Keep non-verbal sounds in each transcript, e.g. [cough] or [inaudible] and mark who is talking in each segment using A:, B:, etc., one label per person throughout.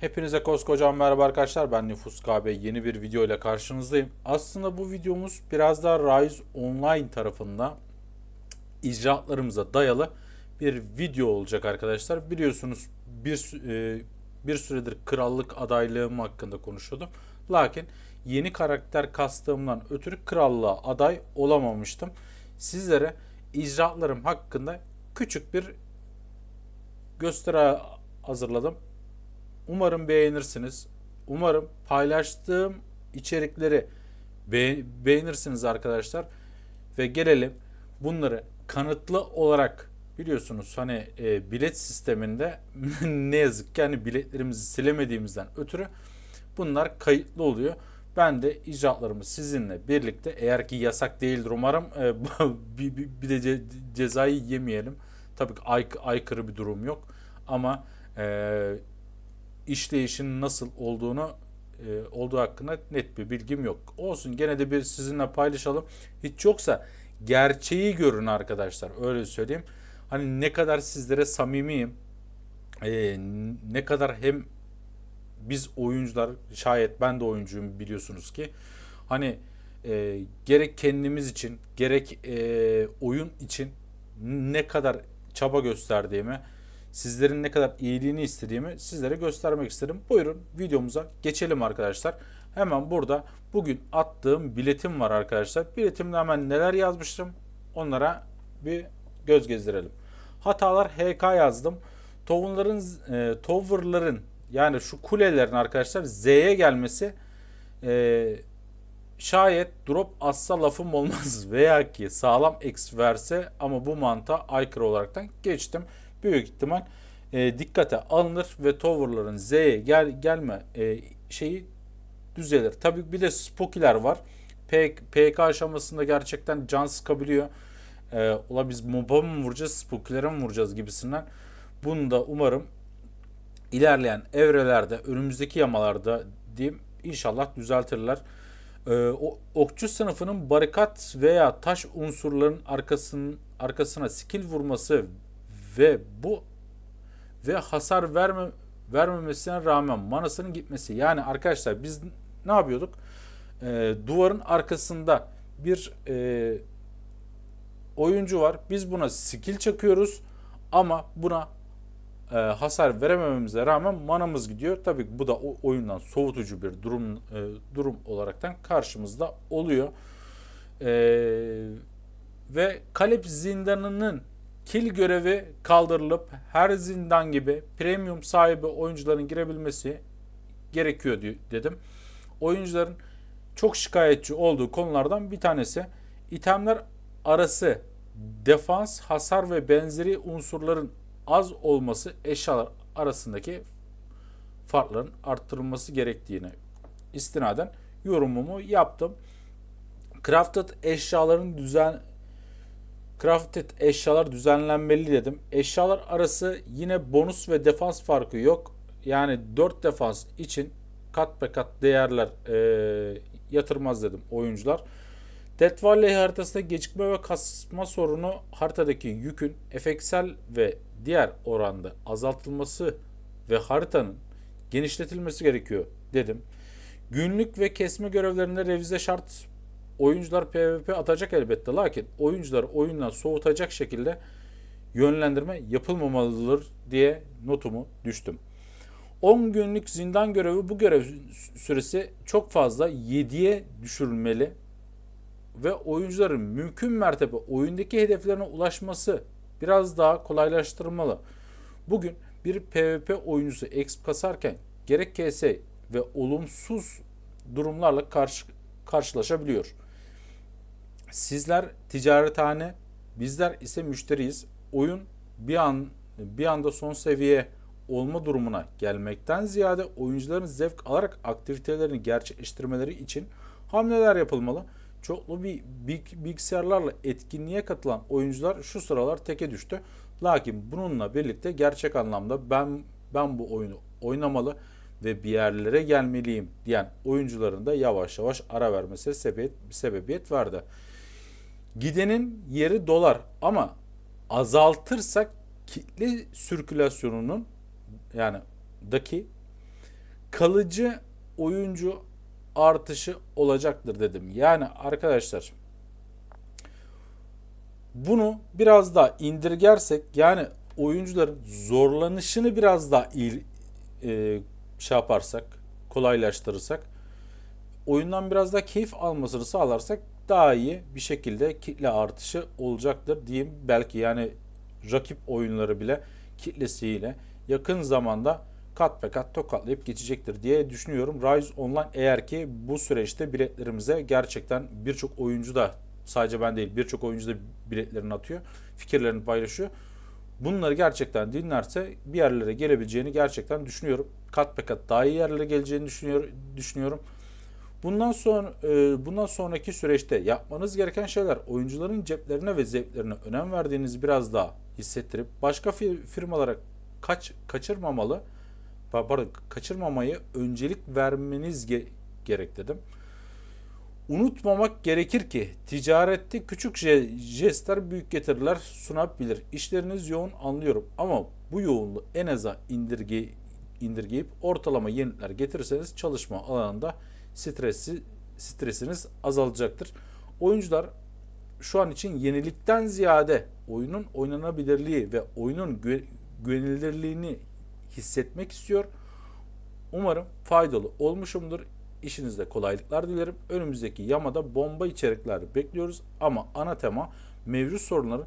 A: Hepinize koskocaman merhaba arkadaşlar. Ben Nüfus KB yeni bir video ile karşınızdayım. Aslında bu videomuz biraz daha Rise Online tarafında icraatlarımıza dayalı bir video olacak arkadaşlar. Biliyorsunuz bir e, bir süredir krallık adaylığım hakkında konuşuyordum. Lakin yeni karakter kastığımdan ötürü krallığa aday olamamıştım. Sizlere icraatlarım hakkında küçük bir gösteri hazırladım. Umarım beğenirsiniz. Umarım paylaştığım içerikleri be- beğenirsiniz arkadaşlar. Ve gelelim bunları kanıtlı olarak biliyorsunuz hani e, bilet sisteminde [laughs] ne yazık ki hani biletlerimizi silemediğimizden ötürü bunlar kayıtlı oluyor. Ben de icraatlarımı sizinle birlikte eğer ki yasak değildir umarım e, [laughs] bir, bir, bir de ce- cezayı yemeyelim. Tabii ki ay- aykırı bir durum yok ama e, işleyişin nasıl olduğunu e, olduğu hakkında net bir bilgim yok. Olsun gene de bir sizinle paylaşalım. Hiç yoksa gerçeği görün arkadaşlar. Öyle söyleyeyim. Hani ne kadar sizlere samimiyim. e, ne kadar hem biz oyuncular şayet ben de oyuncuyum biliyorsunuz ki. Hani e, gerek kendimiz için gerek e, oyun için ne kadar çaba gösterdiğimi sizlerin ne kadar iyiliğini istediğimi sizlere göstermek istedim. Buyurun videomuza geçelim arkadaşlar. Hemen burada bugün attığım biletim var arkadaşlar. Biletimde hemen neler yazmıştım onlara bir göz gezdirelim. Hatalar HK yazdım. Tower'ların e, tower'ların yani şu kulelerin arkadaşlar Z'ye gelmesi e, şayet drop atsa lafım olmaz [laughs] veya ki sağlam X verse ama bu mantığa aykırı olaraktan geçtim. Büyük ihtimal e, dikkate alınır ve tower'ların Z'ye gel, gelme e, şeyi düzelir. Tabii bir de spokiler var. P- PK aşamasında gerçekten can sıkabiliyor. E, ula biz moba mı vuracağız, spokilere mi vuracağız gibisinden. Bunu da umarım ilerleyen evrelerde, önümüzdeki yamalarda diyeyim inşallah düzeltirler. Ee, o, okçu sınıfının barikat veya taş unsurların arkasının arkasına skill vurması ve bu ve hasar verme vermemesine rağmen manasının gitmesi. Yani arkadaşlar biz ne yapıyorduk? Ee, duvarın arkasında bir e, oyuncu var. Biz buna skill çakıyoruz ama buna e, hasar veremememize rağmen manamız gidiyor. Tabii bu da o oyundan soğutucu bir durum e, durum olaraktan karşımızda oluyor. E, ve Kalep zindanının kill görevi kaldırılıp her zindan gibi premium sahibi oyuncuların girebilmesi gerekiyor di- dedim. Oyuncuların çok şikayetçi olduğu konulardan bir tanesi itemler arası defans, hasar ve benzeri unsurların az olması eşyalar arasındaki farkların arttırılması gerektiğine istinaden yorumumu yaptım. Crafted eşyaların düzen Crafted eşyalar düzenlenmeli dedim. Eşyalar arası yine bonus ve defans farkı yok. Yani 4 defans için kat be kat değerler e, yatırmaz dedim oyuncular. Death Valley haritasında gecikme ve kasma sorunu haritadaki yükün efeksel ve diğer oranda azaltılması ve haritanın genişletilmesi gerekiyor dedim. Günlük ve kesme görevlerinde revize şart oyuncular PvP atacak elbette lakin oyuncuları oyundan soğutacak şekilde yönlendirme yapılmamalıdır diye notumu düştüm. 10 günlük zindan görevi bu görev süresi çok fazla 7'ye düşürülmeli ve oyuncuların mümkün mertebe oyundaki hedeflerine ulaşması biraz daha kolaylaştırılmalı. Bugün bir PvP oyuncusu exp kasarken gerek KS ve olumsuz durumlarla karşı, karşılaşabiliyor. Sizler ticarethane, bizler ise müşteriyiz. Oyun bir an bir anda son seviye olma durumuna gelmekten ziyade oyuncuların zevk alarak aktivitelerini gerçekleştirmeleri için hamleler yapılmalı. Çoklu bir bilg- bilgisayarlarla etkinliğe katılan oyuncular şu sıralar teke düştü. Lakin bununla birlikte gerçek anlamda ben ben bu oyunu oynamalı ve bir yerlere gelmeliyim diyen oyuncuların da yavaş yavaş ara vermesi sebebiyet, sebebiyet verdi. Gidenin yeri dolar ama azaltırsak kitle sirkülasyonunun yani daki kalıcı oyuncu artışı olacaktır dedim. Yani arkadaşlar bunu biraz daha indirgersek yani oyuncuların zorlanışını biraz daha il, e, şey yaparsak kolaylaştırırsak oyundan biraz daha keyif almasını sağlarsak daha iyi bir şekilde kitle artışı olacaktır diyeyim. Belki yani rakip oyunları bile kitlesiyle yakın zamanda kat be kat tokatlayıp geçecektir diye düşünüyorum. Rise Online eğer ki bu süreçte biletlerimize gerçekten birçok oyuncu da sadece ben değil birçok oyuncu da biletlerini atıyor. Fikirlerini paylaşıyor. Bunları gerçekten dinlerse bir yerlere gelebileceğini gerçekten düşünüyorum. Kat be kat daha iyi yerlere geleceğini düşünüyor, düşünüyorum. Bundan sonra e, bundan sonraki süreçte yapmanız gereken şeyler oyuncuların ceplerine ve zevklerine önem verdiğinizi biraz daha hissettirip başka firmalara kaç kaçırmamalı pardon, kaçırmamayı öncelik vermeniz ge- gerek dedim. Unutmamak gerekir ki ticarette küçük jestler büyük getiriler sunabilir. İşleriniz yoğun anlıyorum ama bu yoğunluğu en aza indirge, indirgeyip ortalama yenilikler getirirseniz çalışma alanında stresi stresiniz azalacaktır. Oyuncular şu an için yenilikten ziyade oyunun oynanabilirliği ve oyunun gü- güvenilirliğini hissetmek istiyor. Umarım faydalı olmuşumdur. İşinizde kolaylıklar dilerim. Önümüzdeki yamada bomba içerikler bekliyoruz ama ana tema mevcut sorunların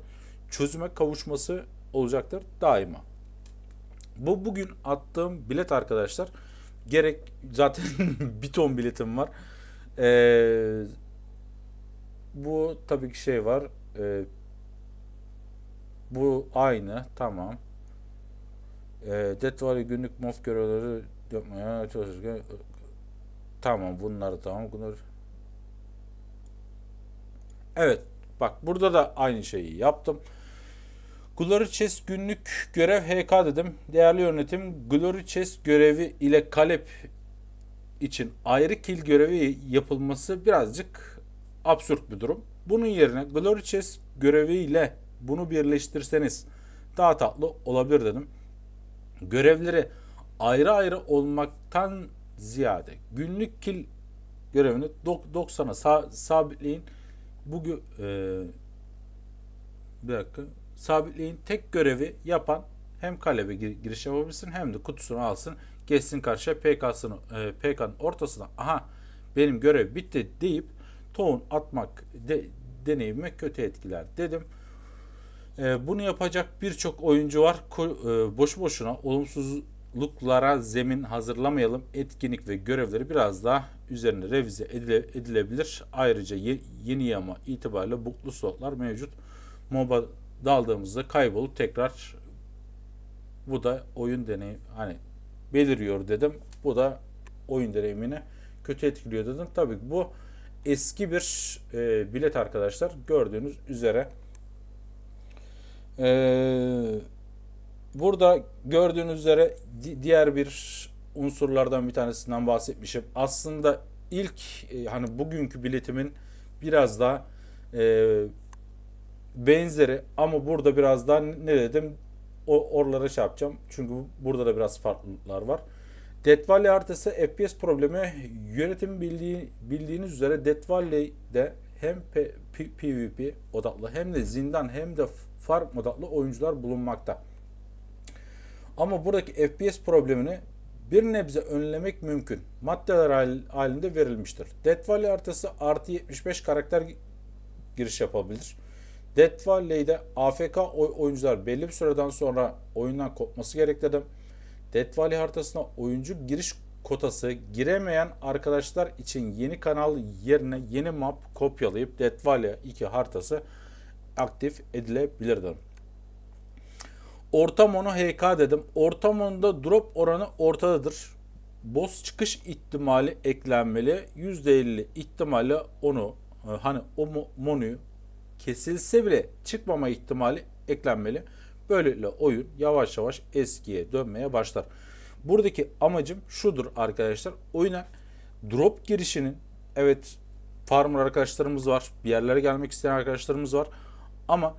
A: çözüme kavuşması olacaktır daima. Bu bugün attığım bilet arkadaşlar gerek zaten [laughs] bir ton biletim var. Ee, bu tabii ki şey var. Ee, bu aynı tamam. E, Death Valley günlük mof görevleri yapmaya çalışırken tamam bunları tamam bunlar Evet bak burada da aynı şeyi yaptım. Glory Chest günlük görev HK dedim. Değerli yönetim Glory Chest görevi ile Kalep için ayrı kill görevi yapılması birazcık absürt bir durum. Bunun yerine Glory Chest görevi ile bunu birleştirseniz daha tatlı olabilir dedim görevleri ayrı ayrı olmaktan ziyade günlük kil görevini 90'a sa sabitleyin. Bu e, bir dakika sabitleyin tek görevi yapan hem kalebe gir giriş yapabilsin hem de kutusunu alsın geçsin karşıya PK'sını e, PK'nın ortasına aha benim görev bitti deyip tohum atmak de, deneyime kötü etkiler dedim. E, bunu yapacak birçok oyuncu var. Ko, e, boşu boşuna olumsuzluklara zemin hazırlamayalım. Etkinlik ve görevleri biraz daha üzerine revize edile, edilebilir. Ayrıca ye, yeni yama itibariyle buklu slotlar mevcut. MOBA daldığımızda kaybolup tekrar bu da oyun deneyim hani beliriyor dedim. Bu da oyun deneyimini kötü etkiliyor dedim. Tabii bu eski bir e, bilet arkadaşlar. Gördüğünüz üzere ee, burada gördüğünüz üzere diğer bir unsurlardan bir tanesinden bahsetmişim. Aslında ilk e, hani bugünkü biletimin biraz daha e, benzeri ama burada biraz daha ne dedim o oralara şey yapacağım. Çünkü burada da biraz farklılıklar var. Death Valley haritası FPS problemi yönetim bildiği, bildiğiniz üzere Death Valley'de hem PvP odaklı hem de zindan hem de farm odaklı oyuncular bulunmakta. Ama buradaki FPS problemini bir nebze önlemek mümkün. Maddeler halinde verilmiştir. Death Valley haritası artı 75 karakter giriş yapabilir. Death Valley'de AFK oyuncular belli bir süreden sonra oyundan kopması gereklidir. Death Valley haritasına oyuncu giriş kotası giremeyen arkadaşlar için yeni kanal yerine yeni map kopyalayıp Death Valley 2 haritası aktif edilebilirdir. Orta mono HK dedim. Orta monoda drop oranı ortadadır. Boss çıkış ihtimali eklenmeli. %50 ihtimalle onu e, hani o monoyu kesilse bile çıkmama ihtimali eklenmeli. Böylelikle oyun yavaş yavaş eskiye dönmeye başlar. Buradaki amacım şudur arkadaşlar. Oyuna drop girişinin evet farmer arkadaşlarımız var. Bir yerlere gelmek isteyen arkadaşlarımız var. Ama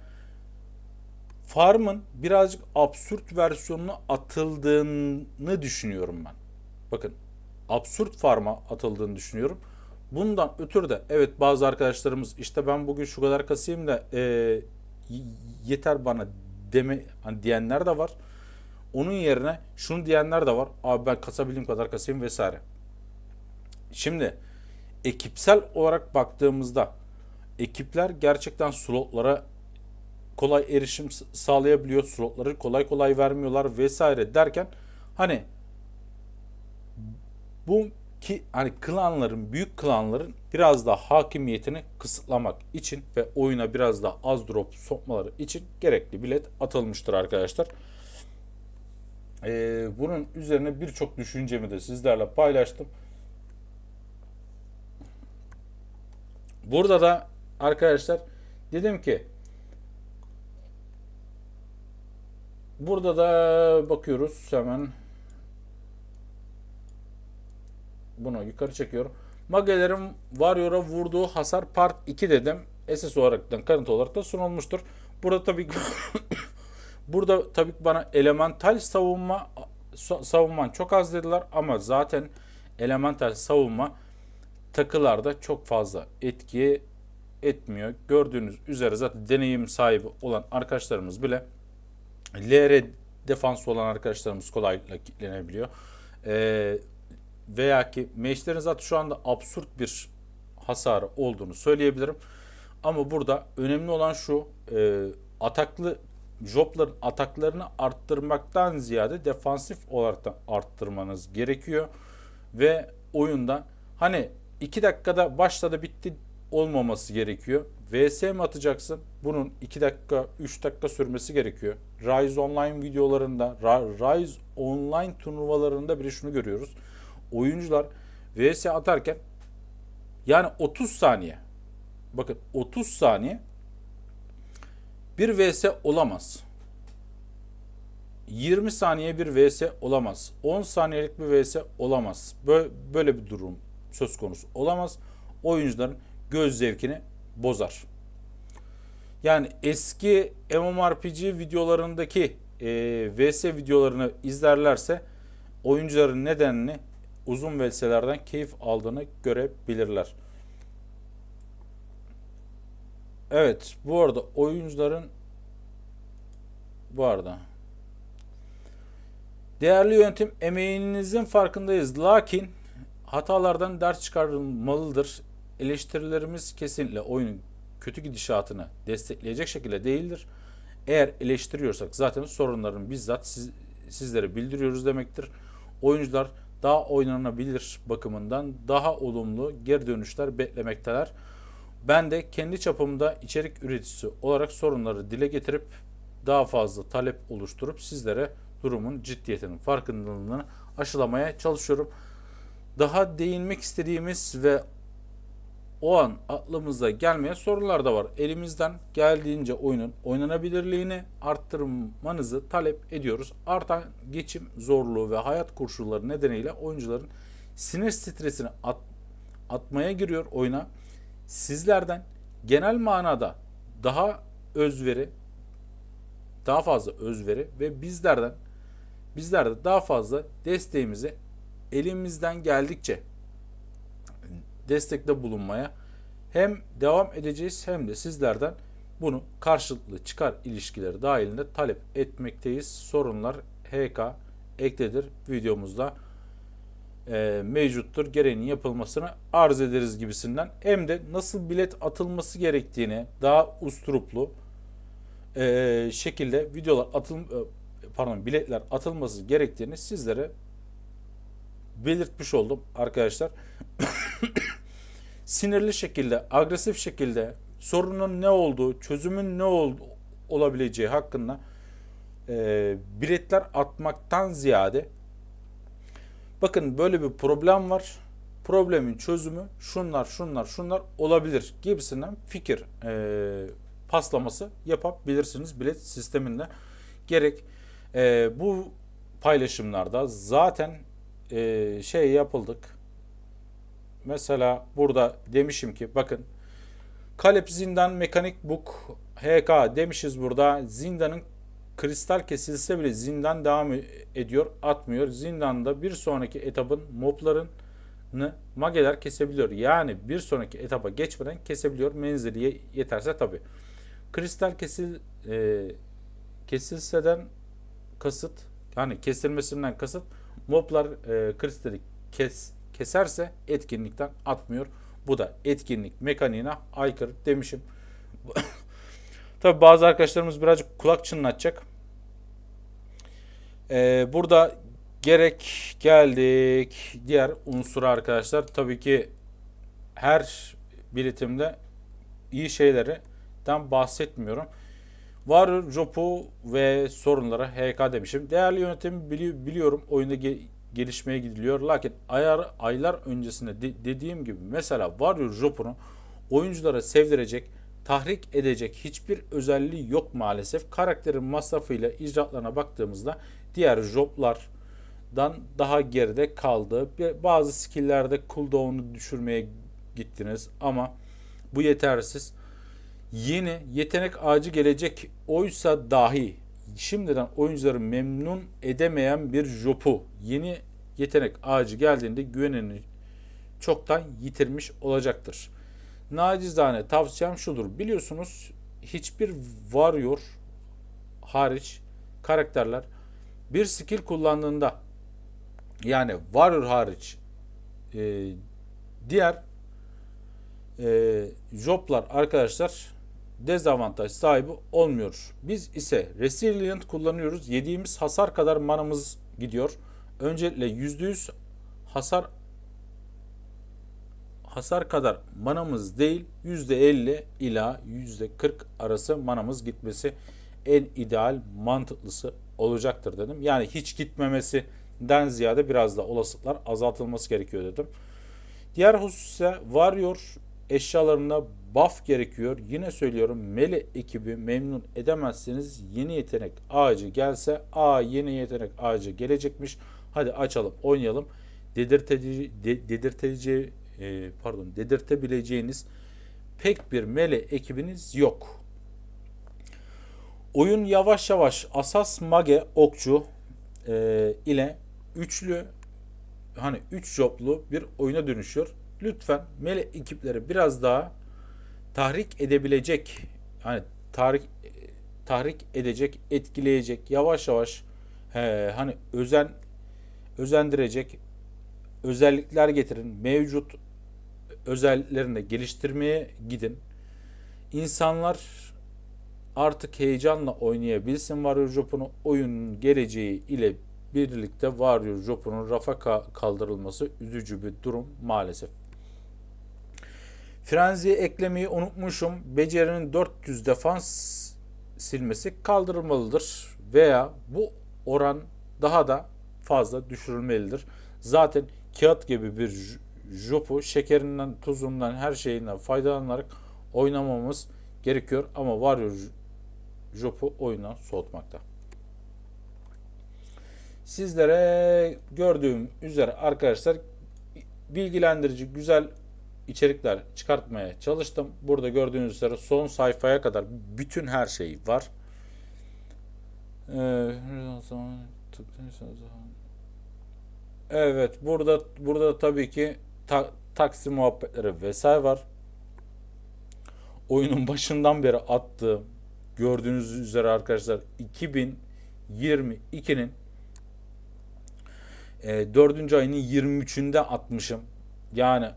A: Farm'ın birazcık absürt versiyonuna atıldığını düşünüyorum ben. Bakın absürt farma atıldığını düşünüyorum. Bundan ötürü de evet bazı arkadaşlarımız işte ben bugün şu kadar kasayım da e, yeter bana deme hani diyenler de var. Onun yerine şunu diyenler de var. Abi ben kasabildiğim kadar kasayım vesaire. Şimdi ekipsel olarak baktığımızda ekipler gerçekten slotlara kolay erişim sağlayabiliyor. Slotları kolay kolay vermiyorlar vesaire derken hani bu ki hani klanların, büyük klanların biraz daha hakimiyetini kısıtlamak için ve oyuna biraz daha az drop sokmaları için gerekli bilet atılmıştır arkadaşlar. Ee, bunun üzerine birçok düşüncemi de sizlerle paylaştım. Burada da arkadaşlar dedim ki burada da bakıyoruz hemen bunu yukarı çekiyorum. Magelerin Warrior'a vurduğu hasar part 2 dedim. SS olaraktan kanıt olarak da sunulmuştur. Burada tabii [coughs] burada tabii bana elemental savunma sa- savunman çok az dediler ama zaten elemental savunma takılarda çok fazla etki etmiyor. Gördüğünüz üzere zaten deneyim sahibi olan arkadaşlarımız bile LR defans olan arkadaşlarımız kolaylıkla kilitlenebiliyor. Ee, veya ki meşlerin zaten şu anda absürt bir hasarı olduğunu söyleyebilirim. Ama burada önemli olan şu e, ataklı jobların ataklarını arttırmaktan ziyade defansif olarak da arttırmanız gerekiyor. Ve oyunda hani 2 dakikada başladı bitti olmaması gerekiyor. VS mi atacaksın? Bunun 2 dakika 3 dakika sürmesi gerekiyor. Rise Online videolarında Rise Online turnuvalarında bile şunu görüyoruz. Oyuncular VS atarken yani 30 saniye bakın 30 saniye bir VS olamaz. 20 saniye bir VS olamaz. 10 saniyelik bir VS olamaz. Böyle, bir durum söz konusu olamaz. Oyuncuların göz zevkini bozar. Yani eski MMORPG videolarındaki e, VS videolarını izlerlerse oyuncuların nedenini uzun VS'lerden keyif aldığını görebilirler. Evet bu arada oyuncuların bu arada değerli yönetim emeğinizin farkındayız. Lakin hatalardan ders çıkarılmalıdır. Eleştirilerimiz kesinlikle oyunun kötü gidişatını destekleyecek şekilde değildir. Eğer eleştiriyorsak zaten sorunların bizzat siz, sizlere bildiriyoruz demektir. Oyuncular daha oynanabilir bakımından daha olumlu geri dönüşler beklemekteler. Ben de kendi çapımda içerik üreticisi olarak sorunları dile getirip daha fazla talep oluşturup sizlere durumun ciddiyetinin farkındalığını aşılamaya çalışıyorum. Daha değinmek istediğimiz ve o an aklımıza gelmeyen sorular da var. Elimizden geldiğince oyunun oynanabilirliğini arttırmanızı talep ediyoruz. Artan geçim zorluğu ve hayat koşulları nedeniyle oyuncuların sinir stresini at, atmaya giriyor oyuna. Sizlerden genel manada daha özveri, daha fazla özveri ve bizlerden bizler de daha fazla desteğimizi elimizden geldikçe destekte bulunmaya hem devam edeceğiz hem de sizlerden bunu karşılıklı çıkar ilişkileri dahilinde talep etmekteyiz. Sorunlar HK ekledir videomuzda e, mevcuttur. Gereğinin yapılmasını arz ederiz gibisinden. Hem de nasıl bilet atılması gerektiğini daha usturuplu e, şekilde videolar atıl e, pardon biletler atılması gerektiğini sizlere belirtmiş oldum arkadaşlar. [coughs] Sinirli şekilde, agresif şekilde sorunun ne olduğu, çözümün ne ol, olabileceği hakkında e, biletler atmaktan ziyade bakın böyle bir problem var. Problemin çözümü şunlar, şunlar, şunlar olabilir gibisinden fikir e, paslaması yapabilirsiniz bilet sisteminde. Gerek e, bu paylaşımlarda zaten e, şey yapıldık. Mesela burada demişim ki bakın Kalep Zindan Mekanik Book HK demişiz burada. Zindan'ın kristal kesilse bile zindan devam ediyor, atmıyor. Zindanda bir sonraki etapın moblarını mageler kesebiliyor. Yani bir sonraki etapa geçmeden kesebiliyor. Menzili ye- yeterse tabi. Kristal kesil e, kesilseden kasıt yani kesilmesinden kasıt moblar e, kristali kes, keserse etkinlikten atmıyor. Bu da etkinlik mekaniğine aykırı demişim. [laughs] Tabi bazı arkadaşlarımız birazcık kulak çınlatacak. Ee, burada gerek geldik diğer unsura arkadaşlar. Tabii ki her biritimde iyi şeylerden bahsetmiyorum. Var Jopu ve sorunlara HK demişim. Değerli yönetim bili- biliyorum oyunda gelişmeye gidiliyor. Lakin ayar, aylar öncesinde de- dediğim gibi mesela Warrior Jopu'nu oyunculara sevdirecek, tahrik edecek hiçbir özelliği yok maalesef. Karakterin masrafıyla icraatlarına baktığımızda diğer joblardan daha geride kaldı. Bazı skill'lerde cooldown'u düşürmeye gittiniz ama bu yetersiz. Yeni yetenek ağacı gelecek oysa dahi şimdiden oyuncuları memnun edemeyen bir jopu yeni yetenek ağacı geldiğinde güvenini çoktan yitirmiş olacaktır. Nacizane tavsiyem şudur. Biliyorsunuz hiçbir warrior hariç karakterler bir skill kullandığında yani warrior hariç e, diğer e, joblar arkadaşlar dezavantaj sahibi olmuyor. Biz ise resilient kullanıyoruz. Yediğimiz hasar kadar manamız gidiyor. Öncelikle %100 hasar hasar kadar manamız değil %50 ila %40 arası manamız gitmesi en ideal mantıklısı olacaktır dedim. Yani hiç gitmemesinden ziyade biraz da olasılıklar azaltılması gerekiyor dedim. Diğer husus ise Warrior eşyalarına buff gerekiyor. Yine söylüyorum Mele ekibi memnun edemezseniz yeni yetenek ağacı gelse a yeni yetenek ağacı gelecekmiş. Hadi açalım oynayalım. Dedirteci, de, dedirteci e, pardon dedirtebileceğiniz pek bir mele ekibiniz yok. Oyun yavaş yavaş Asas Mage Okçu e, ile üçlü hani 3 joblu bir oyuna dönüşüyor. Lütfen mele ekipleri biraz daha tahrik edebilecek hani tahrik tahrik edecek, etkileyecek, yavaş yavaş he, hani özen özendirecek özellikler getirin. Mevcut özelliklerini geliştirmeye gidin. İnsanlar artık heyecanla oynayabilsin Warrior Jop'unu oyunun geleceği ile birlikte Warrior Jop'unun rafa ka- kaldırılması üzücü bir durum maalesef. Frenzy'ye eklemeyi unutmuşum. Becerinin 400 defans silmesi kaldırılmalıdır veya bu oran daha da fazla düşürülmelidir. Zaten kağıt gibi bir jopu şekerinden, tuzundan, her şeyinden faydalanarak oynamamız gerekiyor ama Warrior jopu oyundan soğutmakta. Sizlere gördüğüm üzere arkadaşlar bilgilendirici güzel içerikler çıkartmaya çalıştım. Burada gördüğünüz üzere son sayfaya kadar bütün her şey var. Evet, burada burada tabii ki ta- taksi muhabbetleri vesaire var. Oyunun başından beri attığım gördüğünüz üzere arkadaşlar 2022'nin e, 4. ayının 23'ünde atmışım. Yani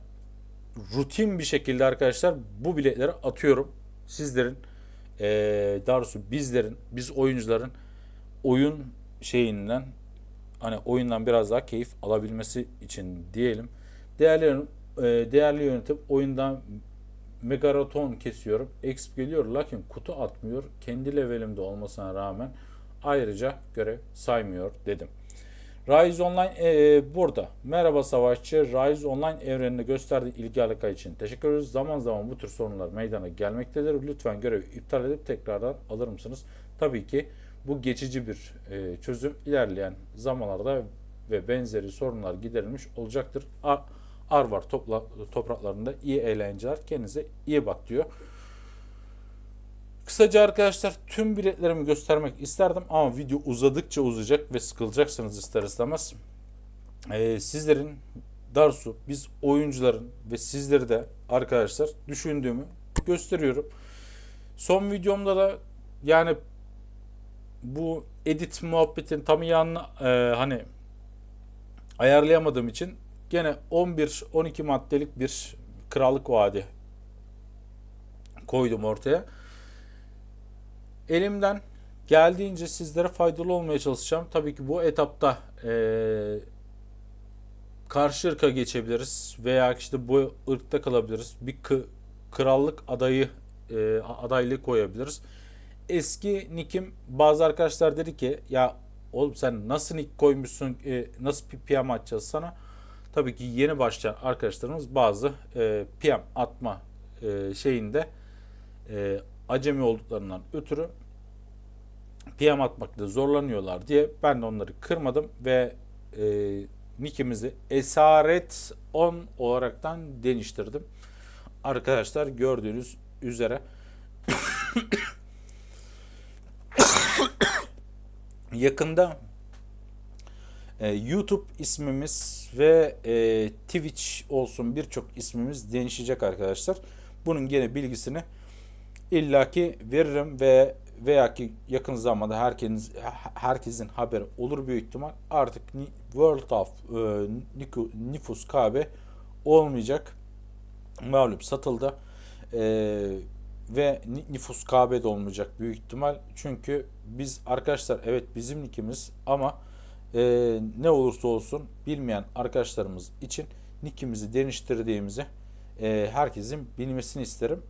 A: rutin bir şekilde arkadaşlar bu biletleri atıyorum. Sizlerin e, daha doğrusu bizlerin, biz oyuncuların oyun şeyinden hani oyundan biraz daha keyif alabilmesi için diyelim. Değerli e, değerli yönetim oyundan megaraton kesiyorum. Exp geliyor lakin kutu atmıyor. Kendi levelimde olmasına rağmen ayrıca görev saymıyor dedim. Rise Online e, burada. Merhaba Savaşçı. Rise Online evreninde gösterdiği ilgi alaka için teşekkür ederiz. Zaman zaman bu tür sorunlar meydana gelmektedir. Lütfen görevi iptal edip tekrardan alır mısınız? Tabii ki bu geçici bir e, çözüm. İlerleyen zamanlarda ve benzeri sorunlar giderilmiş olacaktır. Ar, Arvar topla, topraklarında iyi eğlenceler. Kendinize iyi bak diyor. Kısaca arkadaşlar tüm biletlerimi göstermek isterdim ama video uzadıkça uzayacak ve sıkılacaksınız ister istemez. Ee, sizlerin Darsu biz oyuncuların ve sizleri de arkadaşlar düşündüğümü gösteriyorum. Son videomda da yani bu edit muhabbetini tam anla, e, hani ayarlayamadığım için gene 11-12 maddelik bir krallık vaadi koydum ortaya. Elimden geldiğince sizlere faydalı olmaya çalışacağım. Tabii ki bu etapta e, karşı ırka geçebiliriz veya işte bu ırkta kalabiliriz. Bir krallık adayı e, adaylığı koyabiliriz. Eski nickim bazı arkadaşlar dedi ki ya oğlum sen nasıl nick koymuşsun e, nasıl bir PM atacağız sana? Tabii ki yeni başlayan arkadaşlarımız bazı e, PM atma e, şeyinde e, acemi olduklarından ötürü PM atmakta zorlanıyorlar diye ben de onları kırmadım ve e, nickimizi Esaret 10 olaraktan değiştirdim. Arkadaşlar gördüğünüz üzere [coughs] yakında e, YouTube ismimiz ve e, Twitch olsun birçok ismimiz değişecek arkadaşlar. Bunun gene bilgisini illaki veririm ve veya ki yakın zamanda herkesin herkesin haberi olur büyük ihtimal. Artık World of e, Nüfus KB olmayacak. Malum satıldı. E, ve nüfus KB de olmayacak büyük ihtimal. Çünkü biz arkadaşlar evet bizim nickimiz ama e, ne olursa olsun bilmeyen arkadaşlarımız için nickimizi değiştirdiğimizi e, herkesin bilmesini isterim.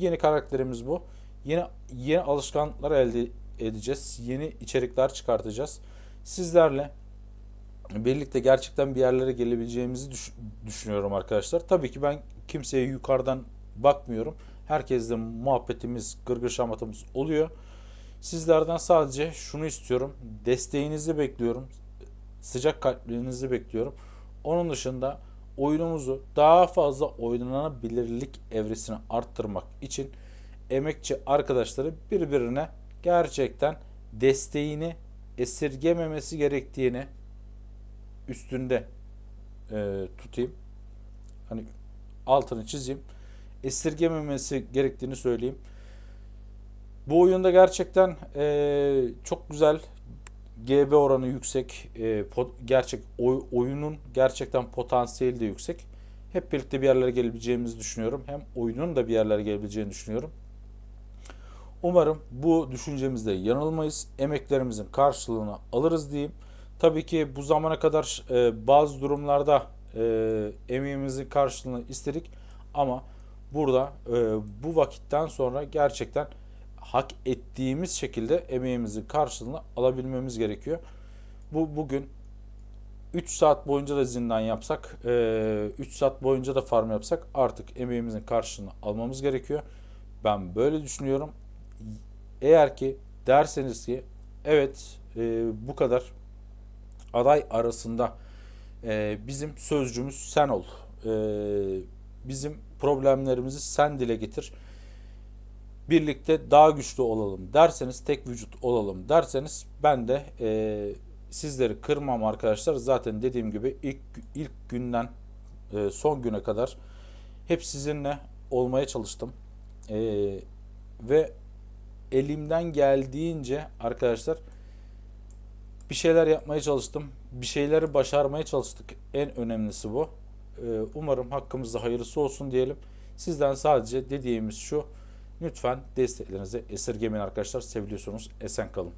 A: Yeni karakterimiz bu. Yeni yeni alışkanlıklar elde edeceğiz. Yeni içerikler çıkartacağız. Sizlerle birlikte gerçekten bir yerlere gelebileceğimizi düş- düşünüyorum arkadaşlar. Tabii ki ben kimseye yukarıdan bakmıyorum. Herkesle muhabbetimiz, gırgır şamatımız oluyor. Sizlerden sadece şunu istiyorum. Desteğinizi bekliyorum. Sıcak kalplerinizi bekliyorum. Onun dışında oyunumuzu daha fazla oynanabilirlik evresini arttırmak için emekçi arkadaşları birbirine gerçekten desteğini esirgememesi gerektiğini üstünde e, tutayım. Hani altını çizeyim. Esirgememesi gerektiğini söyleyeyim. Bu oyunda gerçekten e, çok güzel GB oranı yüksek. E, pot- gerçek oy- oyunun gerçekten potansiyeli de yüksek. Hep birlikte bir yerlere gelebileceğimizi düşünüyorum. Hem oyunun da bir yerlere gelebileceğini düşünüyorum. Umarım bu düşüncemizde yanılmayız. Emeklerimizin karşılığını alırız diyeyim. Tabii ki bu zamana kadar e, bazı durumlarda e, emeğimizin karşılığını istedik. Ama burada e, bu vakitten sonra gerçekten hak ettiğimiz şekilde emeğimizin karşılığını alabilmemiz gerekiyor. Bu bugün 3 saat boyunca da zindan yapsak, 3 saat boyunca da farm yapsak artık emeğimizin karşılığını almamız gerekiyor. Ben böyle düşünüyorum. Eğer ki derseniz ki evet e, bu kadar aday arasında e, bizim sözcümüz sen ol. E, bizim problemlerimizi sen dile getir. Birlikte daha güçlü olalım derseniz, tek vücut olalım derseniz ben de e, sizleri kırmam arkadaşlar. Zaten dediğim gibi ilk ilk günden e, son güne kadar hep sizinle olmaya çalıştım. E, ve elimden geldiğince arkadaşlar bir şeyler yapmaya çalıştım. Bir şeyleri başarmaya çalıştık. En önemlisi bu. Ee, umarım hakkımızda hayırlısı olsun diyelim. Sizden sadece dediğimiz şu. Lütfen desteklerinizi esirgemeyin arkadaşlar. Seviliyorsunuz. Esen kalın.